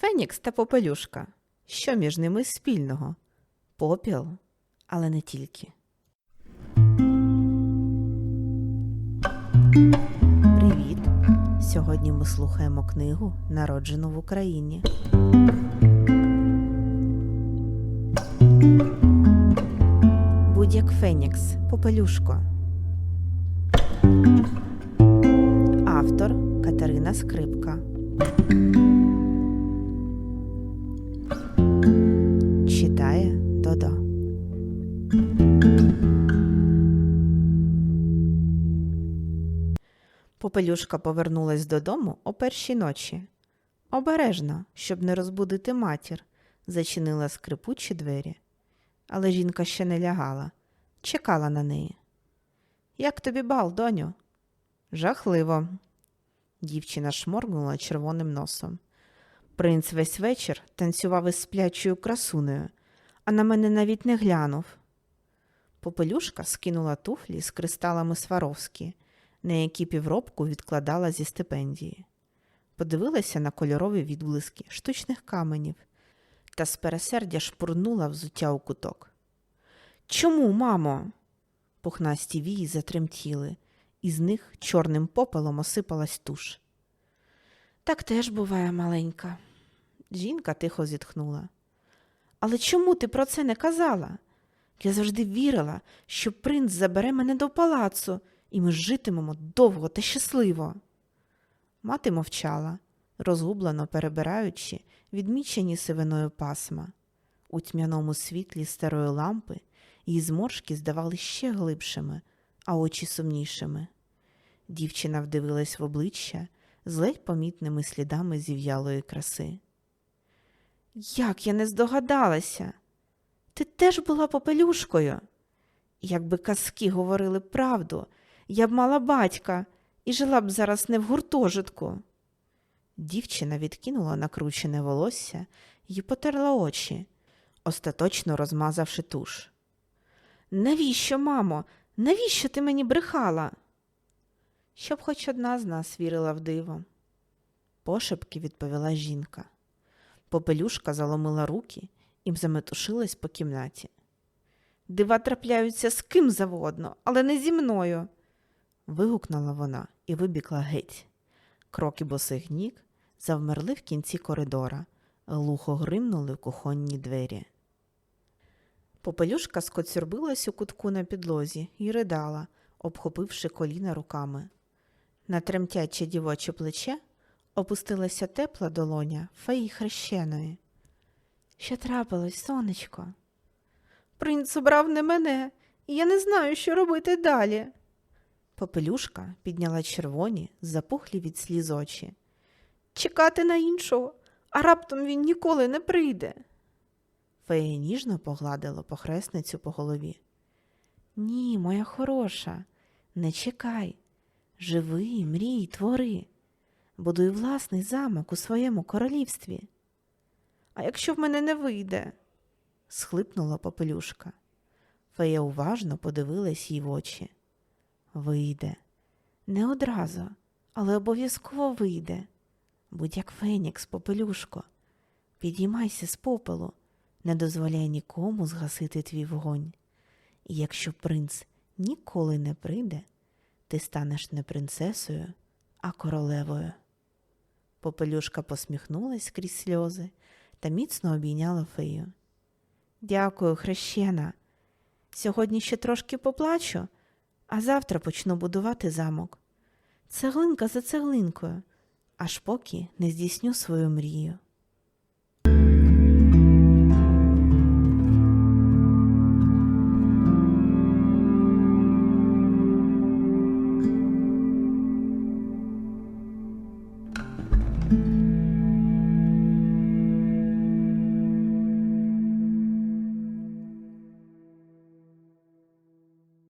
Фенікс та попелюшка. Що між ними спільного? Попіл, але не тільки. Привіт! Сьогодні ми слухаємо книгу Народжену в Україні. Будь як Фенікс, Попелюшко. Автор Катерина Скрипка. Попелюшка повернулась додому о першій ночі. Обережно, щоб не розбудити матір, зачинила скрипучі двері. Але жінка ще не лягала, чекала на неї. Як тобі бал, доню? Жахливо. Дівчина шморгнула червоним носом. Принц весь вечір танцював із сплячою красунею, а на мене навіть не глянув. Попелюшка скинула туфлі з кристалами Сваровські, на які півробку відкладала зі стипендії. Подивилася на кольорові відблиски штучних каменів та з пересердя шпурнула взуття у куток. Чому, мамо? Пухнасті вії затремтіли, і з них чорним попелом осипалась туш. Так теж буває маленька. Жінка тихо зітхнула. Але чому ти про це не казала? Я завжди вірила, що принц забере мене до палацу, і ми житимемо довго та щасливо. Мати мовчала, розгублено перебираючи відмічені сивиною пасма. У тьмяному світлі старої лампи її зморшки здавали ще глибшими, а очі сумнішими. Дівчина вдивилась в обличчя з ледь помітними слідами зів'ялої краси. Як я не здогадалася? Ти теж була попелюшкою. Якби казки говорили правду, я б мала батька і жила б зараз не в гуртожитку. Дівчина відкинула накручене волосся і потерла очі, остаточно розмазавши туш. Навіщо, мамо? Навіщо ти мені брехала? Щоб хоч одна з нас вірила в диво. Пошепки відповіла жінка. Попелюшка заломила руки і заметушилась по кімнаті. Дива трапляються з ким завгодно, але не зі мною. Вигукнула вона і вибігла геть. Кроки босих ніг завмерли в кінці коридора, глухо гримнули в кухонні двері. Попелюшка скоцюрбилась у кутку на підлозі і ридала, обхопивши коліна руками. На тремтяче дівоче плече опустилася тепла долоня феї хрещеної. Що трапилось, сонечко? Принц обрав не мене, і я не знаю, що робити далі. Попелюшка підняла червоні, запухлі від сліз очі. Чекати на іншого, а раптом він ніколи не прийде. Фея ніжно погладила похресницю по голові. Ні, моя хороша, не чекай. Живи, мрій, твори. Будуй власний замок у своєму королівстві. А якщо в мене не вийде? схлипнула попелюшка. Фея уважно подивилась їй в очі. Вийде. Не одразу, але обов'язково вийде. Будь як Фенікс, попелюшко. Підіймайся з попелу, не дозволяй нікому згасити твій вогонь. І якщо принц ніколи не прийде, ти станеш не принцесою, а королевою. Попелюшка посміхнулась крізь сльози та міцно обійняла фею. Дякую, хрещена. Сьогодні ще трошки поплачу, а завтра почну будувати замок. Цеглинка за цеглинкою, аж поки не здійсню свою мрію.